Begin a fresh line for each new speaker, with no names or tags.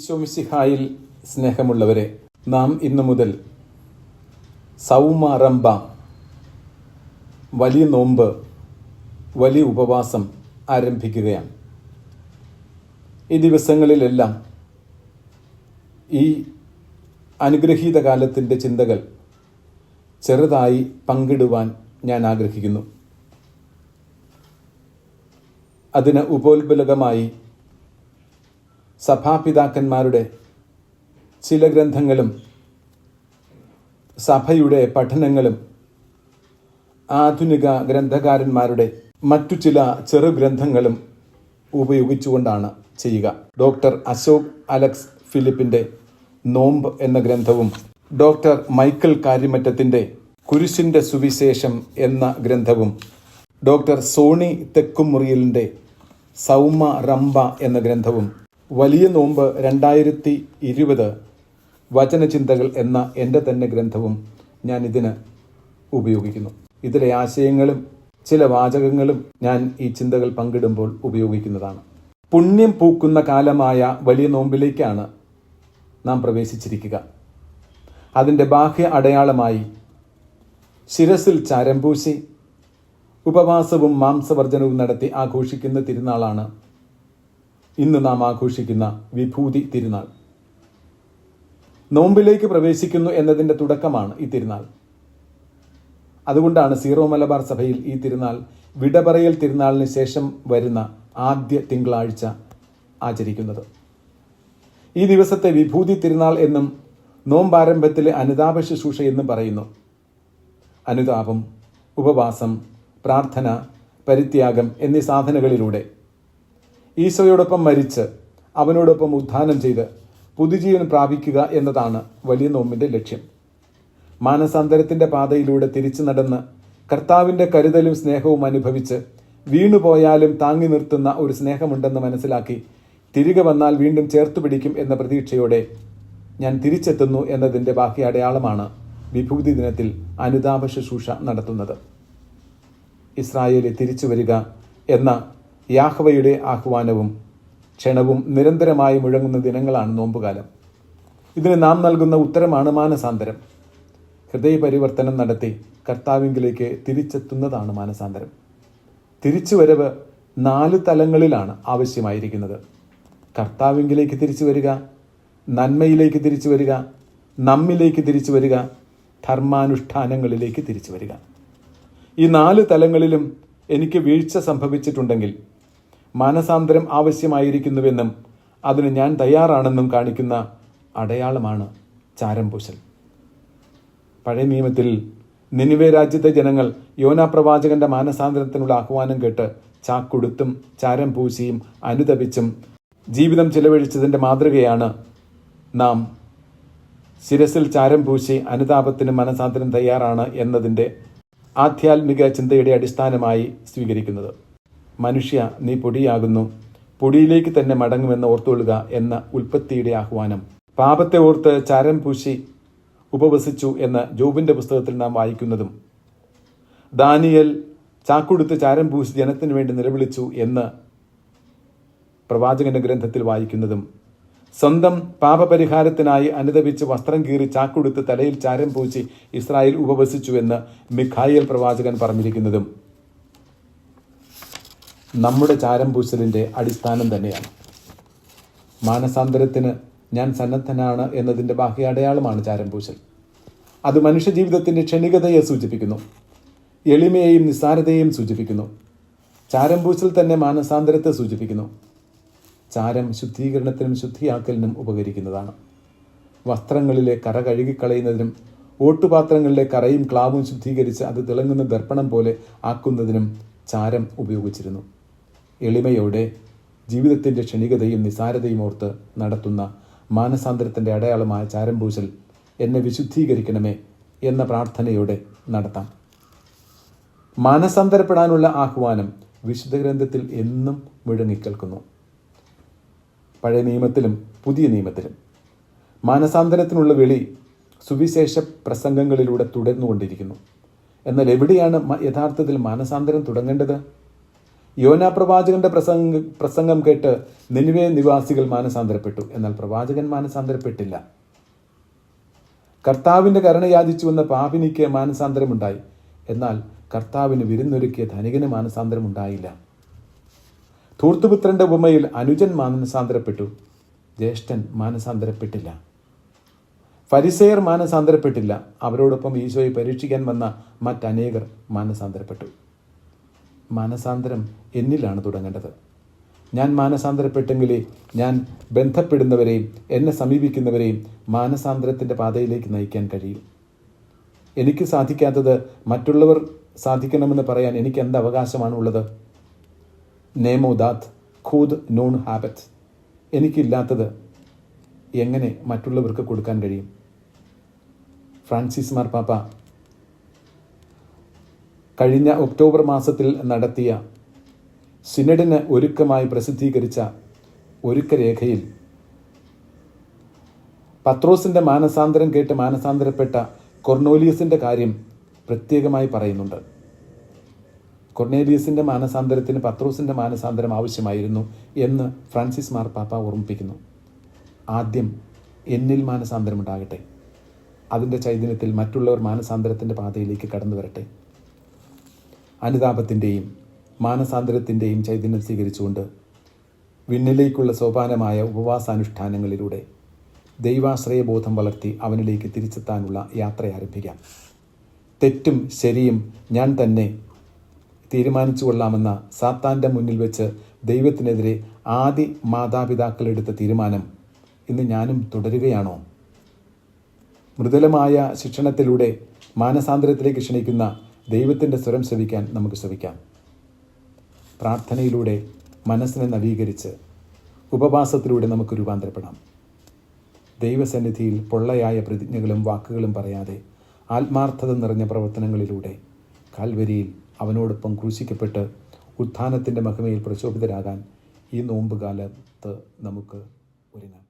ഈശോമിസിഹായിൽ സ്നേഹമുള്ളവരെ നാം ഇന്നു മുതൽ സൗമാറംബ വലിയ നോമ്പ് വലിയ ഉപവാസം ആരംഭിക്കുകയാണ്. ഈ ദിവസങ്ങളിലെല്ലാം ഈ അനുഗ്രഹീത കാലത്തിന്റെ ചിന്തകൾ ചെറുതായി പങ്കിടുവാൻ ഞാൻ ആഗ്രഹിക്കുന്നു. അതിന് ഉപോത്ബലകമായി സഭാപിതാക്കന്മാരുടെ ചില ഗ്രന്ഥങ്ങളും സഭയുടെ പഠനങ്ങളും ആധുനിക ഗ്രന്ഥകാരന്മാരുടെ മറ്റു ചില ചെറു ഗ്രന്ഥങ്ങളും ഉപയോഗിച്ചുകൊണ്ടാണ് ചെയ്യുക. ഡോക്ടർ അശോക് അലക്സ് ഫിലിപ്പിന്റെ നോമ്പ് എന്ന ഗ്രന്ഥവും ഡോക്ടർ മൈക്കിൾ കാര്യമറ്റത്തിന്റെ കുരിശിന്റെ സുവിശേഷം എന്ന ഗ്രന്ഥവും ഡോക്ടർ സോണി തെക്കുമുറിയലിന്റെ സൗമ റംബ എന്ന ഗ്രന്ഥവും വലിയ നോമ്പ് രണ്ടായിരത്തി ഇരുപത് വചനചിന്തകൾ എന്ന എന്റെ തന്നെ ഗ്രന്ഥവും ഞാൻ ഇതിന് ഉപയോഗിക്കുന്നു. ഇതിലെ ആശയങ്ങളും ചില വാചകങ്ങളും ഞാൻ ഈ ചിന്തകൾ പങ്കിടുമ്പോൾ ഉപയോഗിക്കുന്നതാണ്. പുണ്യം പൂക്കുന്ന കാലമായ വലിയ നോമ്പിലേക്കാണ് നാം പ്രവേശിച്ചിരിക്കുക. അതിന്റെ ബാഹ്യ അടയാളമായി ശിരസിൽ ചാരം പൂശി ഉപവാസവും മാംസവർജനവും നടത്തി ആഘോഷിക്കുന്ന തിരുനാളാണ് ഇന്ന് നാം ആഘോഷിക്കുന്ന വിഭൂതി തിരുനാൾ. നോമ്പിലേക്ക് പ്രവേശിക്കുന്നു എന്നതിന്റെ തുടക്കമാണ് ഈ തിരുനാൾ. അതുകൊണ്ടാണ് സീറോ മലബാർ സഭയിൽ ഈ തിരുനാൾ വിടപറയൽ തിരുനാളിന് ശേഷം വരുന്ന ആദ്യ തിങ്കളാഴ്ച ആചരിക്കുന്നത്. ഈ ദിവസത്തെ വിഭൂതി തിരുനാൾ എന്നും നോമ്പാരംഭത്തിലെ അനുതാപ ശുശ്രൂഷ എന്നും പറയുന്നു. അനുതാപം ഉപവാസം പ്രാർത്ഥന പരിത്യാഗം എന്നീ സാധനകളിലൂടെ ഈശോയോടൊപ്പം മരിച്ച് അവനോടൊപ്പം ഉദ്ധാനം ചെയ്ത് പുതുജീവൻ പ്രാപിക്കുക എന്നതാണ് വലിയ നോമ്പിന്റെ ലക്ഷ്യം. മാനസാന്തരത്തിന്റെ പാതയിലൂടെ തിരിച്ചു നടന്ന് കർത്താവിന്റെ കരുതലും സ്നേഹവും അനുഭവിച്ച് വീണുപോയാലും താങ്ങി നിർത്തുന്ന ഒരു സ്നേഹമുണ്ടെന്ന് മനസ്സിലാക്കി തിരികെ വന്നാൽ വീണ്ടും ചേർത്തുപിടിക്കും എന്ന പ്രതീക്ഷയോടെ ഞാൻ തിരിച്ചെത്തുന്നു എന്നതിന്റെ ബാക്കി അടയാളമാണ് വിഭൂതി ദിനത്തിൽ അനുതാപ ശുശ്രൂഷ നടത്തുന്നത്. ഇസ്രായേലിൽ തിരിച്ചു വരിക എന്ന യാഹ്വയുടെ ആഹ്വാനവും ക്ഷണവും നിരന്തരമായി മുഴങ്ങുന്ന ദിനങ്ങളാണ് നോമ്പുകാലം. ഇതിന് നാം നൽകുന്ന ഉത്തരമാണ് മാനസാന്തരം. ഹൃദയപരിവർത്തനം നടത്തി കർത്താവിങ്കിലേക്ക് തിരിച്ചെത്തുന്നതാണ് മാനസാന്തരം. തിരിച്ചുവരവ് നാല് തലങ്ങളിലാണ് ആവശ്യമായിരിക്കുന്നത്. കർത്താവിങ്കിലേക്ക് തിരിച്ചു വരിക നന്മയിലേക്ക് തിരിച്ചു വരിക നമ്മിലേക്ക് തിരിച്ചു വരിക ധർമാനുഷ്ഠാനങ്ങളിലേക്ക് തിരിച്ചു വരിക ഈ നാല് തലങ്ങളിലും എനിക്ക് വീഴ്ച സംഭവിച്ചിട്ടുണ്ടെങ്കിൽ മാനസാന്തരം ആവശ്യമായിരിക്കുന്നുവെന്നും അതിന് ഞാൻ തയ്യാറാണെന്നും കാണിക്കുന്ന അടയാളമാണ് ചാരംപൂശൽ. പഴയ നിയമത്തിൽ നിനിവേ രാജ്യത്തെ ജനങ്ങൾ യോനാ പ്രവാചകന്റെ മാനസാന്തരത്തിനുള്ള ആഹ്വാനം കേട്ട് ചാക്കൊടുത്തും ചാരം പൂശിയും അനുതപിച്ചും ജീവിതം ചിലവഴിച്ചതിന്റെ മാതൃകയാണ് നാം ശിരസിൽ ചാരം പൂശി അനുതാപത്തിന് മനസാന്തരം തയ്യാറാണ് എന്നതിന്റെ ആധ്യാത്മിക ചിന്തയുടെ അടിസ്ഥാനമായി സ്വീകരിക്കുന്നത്. മനുഷ്യ നീ പൊടിയാകുന്നു. പൊടിയിലേക്ക് തന്നെ മടങ്ങുമെന്ന് ഓർത്തുകൊള്ളുക എന്ന ഉൽപ്പത്തിയുടെ ആഹ്വാനം. പാപത്തെ ഓർത്ത് ചാരം പൂശി ഉപവസിച്ചു എന്ന് ജോബിന്റെ പുസ്തകത്തിൽ നാം വായിക്കുന്നതും. ദാനിയൽ ചാക്കുടുത്ത് ചാരം പൂശി ജനത്തിനു വേണ്ടി നിലവിളിച്ചു എന്ന് പ്രവാചകന്റെ ഗ്രന്ഥത്തിൽ വായിക്കുന്നതും. സ്വന്തം പാപപരിഹാരത്തിനായി അനുദപിച്ച് വസ്ത്രം കീറി ചാക്കുടുത്ത് തലയിൽ ചാരം പൂശി ഇസ്രായേൽ ഉപവസിച്ചു എന്ന് മിഖായേൽ പ്രവാചകൻ പറഞ്ഞിരിക്കുന്നതും. നമ്മുടെ ചാരം പൂശലിന്റെ അടിസ്ഥാനം തന്നെയാണ്. മാനസാന്തരത്തിന് ഞാൻ സന്നദ്ധനാണ് എന്നതിന്റെ ബാഹ്യ അടയാളമാണ് ചാരം പൂശൽ അത് മനുഷ്യജീവിതത്തിന്റെ ക്ഷണികതയെ സൂചിപ്പിക്കുന്നു. എളിമയെയും നിസ്സാരതയെയും സൂചിപ്പിക്കുന്നു. ചാരം പൂശൽ തന്നെ മാനസാന്തരത്തെ സൂചിപ്പിക്കുന്നു. ചാരം ശുദ്ധീകരണത്തിനും ശുദ്ധിയാക്കലിനും ഉപകരിക്കുന്നതാണ്. വസ്ത്രങ്ങളിലെ കറ കഴുകിക്കളയുന്നതിനും ഓട്ടുപാത്രങ്ങളിലെ കറയും ക്ലാവും ശുദ്ധീകരിച്ച് അത് തിളങ്ങുന്ന ദർപ്പണം പോലെ ആക്കുന്നതിനും ചാരം ഉപയോഗിച്ചിരുന്നു. എളിമയോടെ ജീവിതത്തിന്റെ ക്ഷണികതയും നിസാരതയും ഓർത്ത് നടത്തുന്ന മാനസാന്തരത്തിന്റെ അടയാളമായ ചാരം പൂശൽ എന്നെ വിശുദ്ധീകരിക്കണമേ എന്ന പ്രാർത്ഥനയോടെ നടത്താം. മാനസാന്തരപ്പെടാനുള്ള ആഹ്വാനം വിശുദ്ധ ഗ്രന്ഥത്തിൽ എന്നും മുഴങ്ങിക്കേൾക്കുന്നു. പഴയ നിയമത്തിലും പുതിയ നിയമത്തിലും മാനസാന്തരത്തിനുള്ള വിളി സുവിശേഷ പ്രസംഗങ്ങളിലൂടെ തുടർന്നുകൊണ്ടിരിക്കുന്നു. എന്നാൽ എവിടെയാണ് യഥാർത്ഥത്തിൽ മാനസാന്തരം തുടങ്ങേണ്ടത്? യോന പ്രവാചകന്റെ പ്രസംഗ പ്രസംഗം കേട്ട് നിലവേ നിവാസികൾ മാനസാന്തരപ്പെട്ടു. എന്നാൽ പ്രവാചകൻ മാനസാന്തരപ്പെട്ടില്ല. കർത്താവിന്റെ കരുണയാചിച്ചു യാചിച്ചു വന്ന പാപിനിക്ക് മാനസാന്തരമുണ്ടായി. എന്നാൽ കർത്താവിന് വിരുന്നൊരുക്കിയ ധനികന് മാനസാന്തരം ഉണ്ടായില്ല ധൂർത്തുപുത്രന്റെ ഉപമയിൽ അനുജൻ മാനസാന്തരപ്പെട്ടു. ജ്യേഷ്ഠൻ മാനസാന്തരപ്പെട്ടില്ല. ഫരിസേയർ മാനസാന്തരപ്പെട്ടില്ല. അവരോടൊപ്പം ഈശോയെ പരീക്ഷിക്കാൻ വന്ന മറ്റനേകർ മാനസാന്തരപ്പെട്ടു. മാനസാന്തരം എന്നിലാണ് തുടങ്ങേണ്ടത്. ഞാൻ മാനസാന്തരപ്പെട്ടെങ്കിലേ ഞാൻ ബന്ധപ്പെടുന്നവരെയും എന്നെ സമീപിക്കുന്നവരെയും മാനസാന്തരത്തിന്റെ പാതയിലേക്ക് നയിക്കാൻ കഴിയും. എനിക്ക് സാധിക്കാത്തത് മറ്റുള്ളവർ സാധിക്കണമെന്ന് പറയാൻ എനിക്ക് എന്ത് അവകാശമാണ് ഉള്ളത്? നേമോ ദാത്ത് ഖൂദ് നോൺ ഹാബറ്റ്. എനിക്കില്ലാത്തത് എങ്ങനെ മറ്റുള്ളവർക്ക് കൊടുക്കാൻ കഴിയും? ഫ്രാൻസിസ് മാർപ്പാപ്പ കഴിഞ്ഞ ഒക്ടോബർ മാസത്തിൽ നടത്തിയ സിനഡിന് ഒരുക്കമായി പ്രസിദ്ധീകരിച്ച ഒരുക്കരേഖയിൽ പത്രോസിന്റെ മാനസാന്തരം കേട്ട് മാനസാന്തരപ്പെട്ട കൊർണോലിയസിന്റെ കാര്യം പ്രത്യേകമായി പറയുന്നുണ്ട്. കൊർണേലിയസിന്റെ മാനസാന്തരത്തിന് പത്രോസിന്റെ മാനസാന്തരം ആവശ്യമായിരുന്നു എന്ന് ഫ്രാൻസിസ് മാർപ്പാപ്പ ഓർമ്മിപ്പിക്കുന്നു. ആദ്യം എന്നിൽ മാനസാന്തരമുണ്ടാകട്ടെ. അതിന്റെ ചൈതന്യത്തിൽ മറ്റുള്ളവർ മാനസാന്തരത്തിന്റെ പാതയിലേക്ക് കടന്നു വരട്ടെ അനുതാപത്തിന്റെയും മാനസാന്തരത്തിന്റെയും ചൈതന്യം സ്വീകരിച്ചുകൊണ്ട് വിണ്ണിലേക്കുള്ള സോപാനമായ ഉപവാസാനുഷ്ഠാനങ്ങളിലൂടെ ദൈവാശ്രയബോധം വളർത്തി അവനിലേക്ക് തിരിച്ചെത്താനുള്ള യാത്ര ആരംഭിക്കാം. തെറ്റും ശരിയും ഞാൻ തന്നെ തീരുമാനിച്ചു കൊള്ളാമെന്ന സാത്താന്റെ മുന്നിൽ വെച്ച് ദൈവത്തിനെതിരെ ആദ്യ മാതാപിതാക്കളെടുത്ത തീരുമാനം ഇന്ന് ഞാനും തുടരുകയാണോ? മൃദുലമായ ശിക്ഷണത്തിലൂടെ മാനസാന്തരത്തിലേക്ക് ക്ഷണിക്കുന്ന ദൈവത്തിന്റെ സ്വരം ശ്രവിക്കാൻ നമുക്ക് ശ്രമിക്കാം. പ്രാർത്ഥനയിലൂടെ മനസ്സിനെ നവീകരിച്ച് ഉപവാസത്തിലൂടെ നമുക്ക് രൂപാന്തരപ്പെടാം. ദൈവസന്നിധിയിൽ പൊള്ളയായ പ്രതിജ്ഞകളും വാക്കുകളും പറയാതെ ആത്മാർത്ഥത നിറഞ്ഞ പ്രവർത്തനങ്ങളിലൂടെ കാൽവരിയിൽ അവനോടൊപ്പം ക്രൂശിക്കപ്പെട്ട് ഉത്ഥാനത്തിന്റെ മഹിമയിൽ പ്രശോഭിതരാകാൻ ഈ നോമ്പുകാലത്ത് നമുക്ക് ഒരുങ്ങാം.